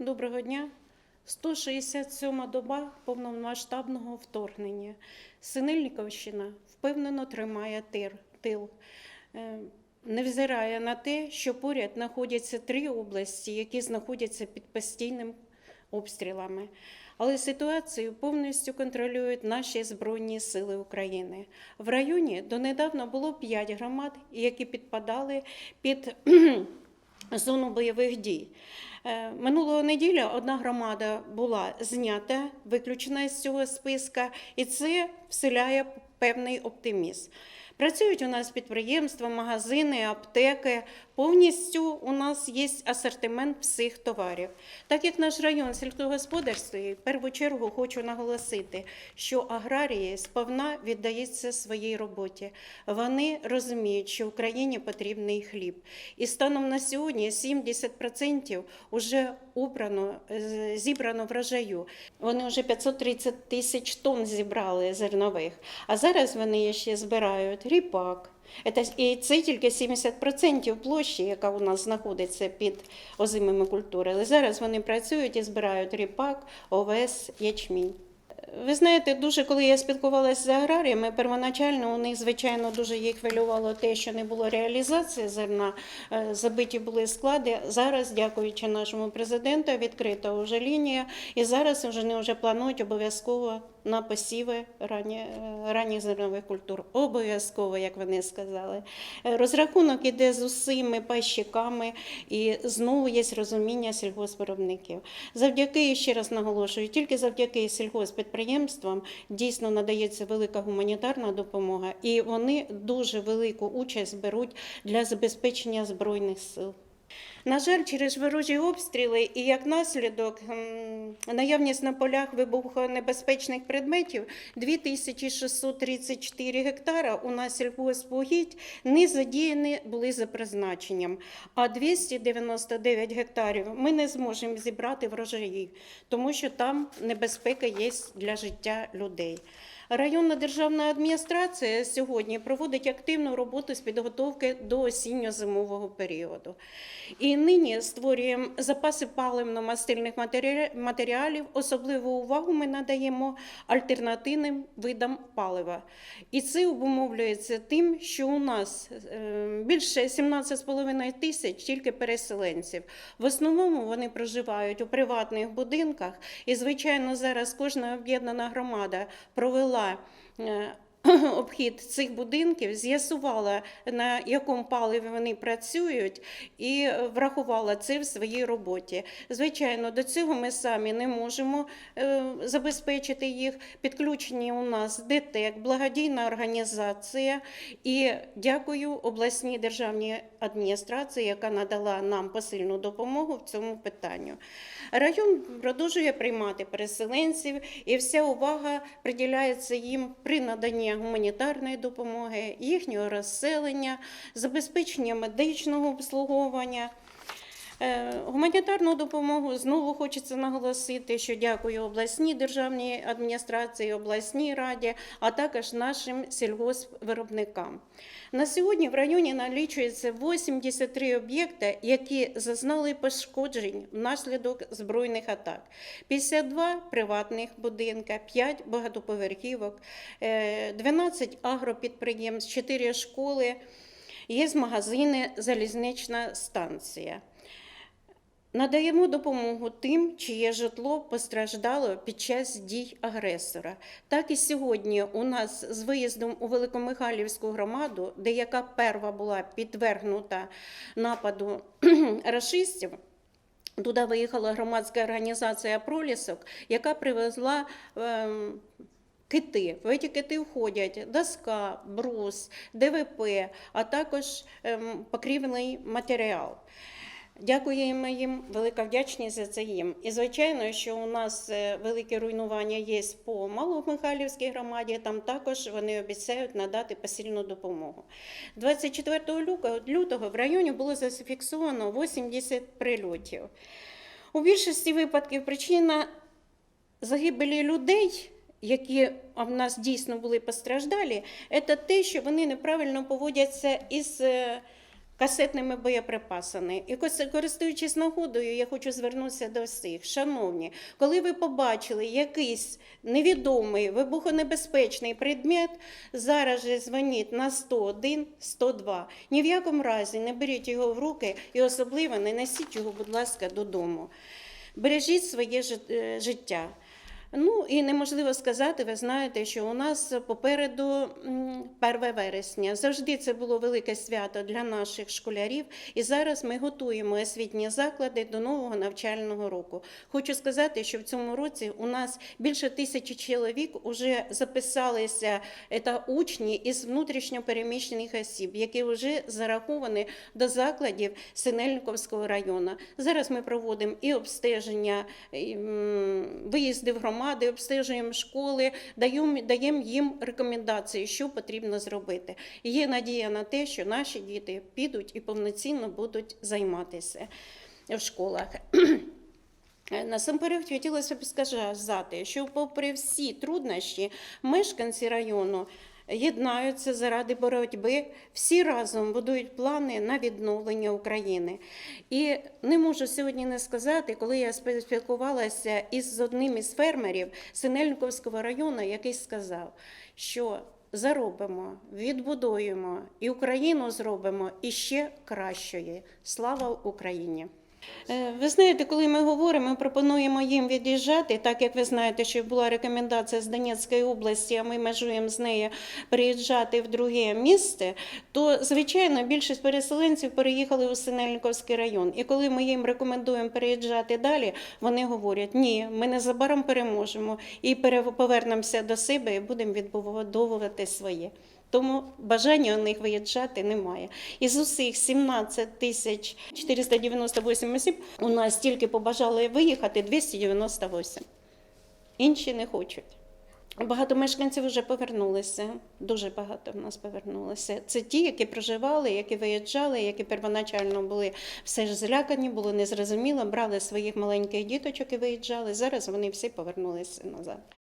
Доброго дня. 167 доба повномасштабного вторгнення. Синельниковщина впевнено тримає тир, тил. Е, Невзирає на те, що поряд знаходяться три області, які знаходяться під постійним обстрілами. Але ситуацію повністю контролюють наші Збройні Сили України. В районі донедавна було п'ять громад, які підпадали під зону бойових дій. Е, Минулого неділя одна громада була знята, виключена з цього списка, і це вселяє певний оптимізм. Працюють у нас підприємства, магазини, аптеки. Повністю у нас є асортимент всіх товарів. Так як наш район сільськогосподарський, в першу чергу хочу наголосити, що аграрії сповна віддаються своїй роботі. Вони розуміють, що Україні потрібний хліб. І станом на сьогодні 70% вже убрано, е, зібрано врожаю. Вони вже 530 тисяч тонн зібрали зернових. А зараз вони ще збирають ріпак. І це тільки 70% площі, яка у нас знаходиться під озимими культурами. Зараз вони працюють і збирають ріпак, овес, ячмінь. Ви знаєте, дуже коли я спілкувалася з аграріями, первоначально у них, звичайно, дуже їх хвилювало те, що не було реалізації зерна, е, забиті були склади. Зараз, дякуючи нашому президенту, відкрита вже лінія, і зараз вже вони вже планують обов'язково на посіви ранні, е, ранніх зернових культур. Обов'язково, як вони сказали. Е, Розрахунок іде з усіми пайщиками, і знову є розуміння сільгоспвиробників. Завдяки, ще раз наголошую, тільки завдяки сільгоспідприємствам дійсно надається велика гуманітарна допомога, і вони дуже велику участь беруть для забезпечення збройних сил. На жаль, через ворожі обстріли і як наслідок наявність на полях вибухонебезпечних предметів 2634 гектара у нас сільгоспугідь не задіяні були за призначенням, а 299 гектарів ми не зможемо зібрати врожаї, тому що там небезпека є для життя людей. Районна державна адміністрація сьогодні проводить активну роботу з підготовки до осінньо-зимового періоду. І нині створюємо запаси паливно-мастильних матеріалів. Особливу увагу ми надаємо альтернативним видам палива. І це обумовлюється тим, що у нас е, більше 17,5 тисяч тільки переселенців. В основному вони проживають у приватних будинках, і, звичайно, зараз кожна об'єднана громада провела е, обхід цих будинків, з'ясувала, на якому паливі вони працюють, і врахувала це в своїй роботі. Звичайно, до цього ми самі не можемо е, забезпечити їх. Підключені у нас ДТЕК, благодійна організація. І дякую обласній державній адміністрації, яка надала нам посильну допомогу в цьому питанню. Район продовжує приймати переселенців, і вся увага приділяється їм при наданні гуманітарної допомоги, їхнього розселення, забезпечення медичного обслуговування. Е, Гуманітарну допомогу знову хочеться наголосити, що дякую обласній державній адміністрації, обласній раді, а також нашим сільгоспвиробникам. На сьогодні в районі налічується 83 об'єкти, які зазнали пошкоджень внаслідок збройних атак. 52 приватних будинка, 5 багатоповерхівок, е, 12 агропідприємств, 4 школи, є магазини, залізнична станція. Надаємо допомогу тим, чиє житло постраждало під час дій агресора. Так і сьогодні у нас з виїздом у Великомихайлівську громаду, де яка перва була підвергнута нападу рашистів. Туди виїхала громадська організація Пролісок, яка привезла ем, кити. В ці кити входять доска, брус, ДВП, а також ем, покрівний матеріал. Дякуємо їм, велика вдячність за це їм. І звичайно, що у нас е, велике руйнування є по Маломихайлівській громаді. Там також вони обіцяють надати посильну допомогу. 24 лютого- в районі було зафіксовано 80 прильотів. У більшості випадків причина загибелі людей. Які в нас дійсно були постраждалі, це те, що вони неправильно поводяться із е, касетними боєприпасами. І користуючись нагодою, я хочу звернутися до всіх. Шановні, коли ви побачили якийсь невідомий вибухонебезпечний предмет, зараз же дзвоніть на 101, 102. Ні в якому разі не беріть його в руки і особливо не несіть його, будь ласка, додому. Бережіть своє е, життя. Ну і неможливо сказати, ви знаєте, що у нас попереду 1 вересня. Завжди це було велике свято для наших школярів. І зараз ми готуємо освітні заклади до нового навчального року. Хочу сказати, що в цьому році у нас більше тисячі чоловік вже записалися це учні із внутрішньопереміщених осіб, які вже зараховані до закладів Синельниковського району. Зараз ми проводимо і обстеження, і, виїзди в громади, обстежуємо школи, даємо, даємо їм рекомендації, що потрібно зробити. І є надія на те, що наші діти підуть і повноцінно будуть займатися в школах. Насамперед хотілося б сказати, що попри всі труднощі, мешканці району єднаються заради боротьби, всі разом будують плани на відновлення України. І не можу сьогодні не сказати, коли я спілкувалася із одним із фермерів Синельниковського району, який сказав, що заробимо, відбудуємо і Україну зробимо іще кращою. Слава Україні! Е, Ви знаєте, коли ми говоримо, ми пропонуємо їм від'їжджати, так як ви знаєте, що була рекомендація з Донецької області, а ми межуємо з нею приїжджати в друге місце, то звичайно більшість переселенців переїхали у Синельниковський район. І коли ми їм рекомендуємо переїжджати далі, вони говорять: ні, ми незабаром переможемо і повернемося до себе і будемо відбудовувати своє. Тому бажання у них виїжджати немає. Із усіх 17 тисяч 498 осіб у нас тільки побажали виїхати 298. Інші не хочуть. Багато мешканців вже повернулися. Дуже багато в нас повернулося. Це ті, які проживали, які виїжджали, які первоначально були все ж злякані, було незрозуміло, брали своїх маленьких діточок і виїжджали. Зараз вони всі повернулися назад.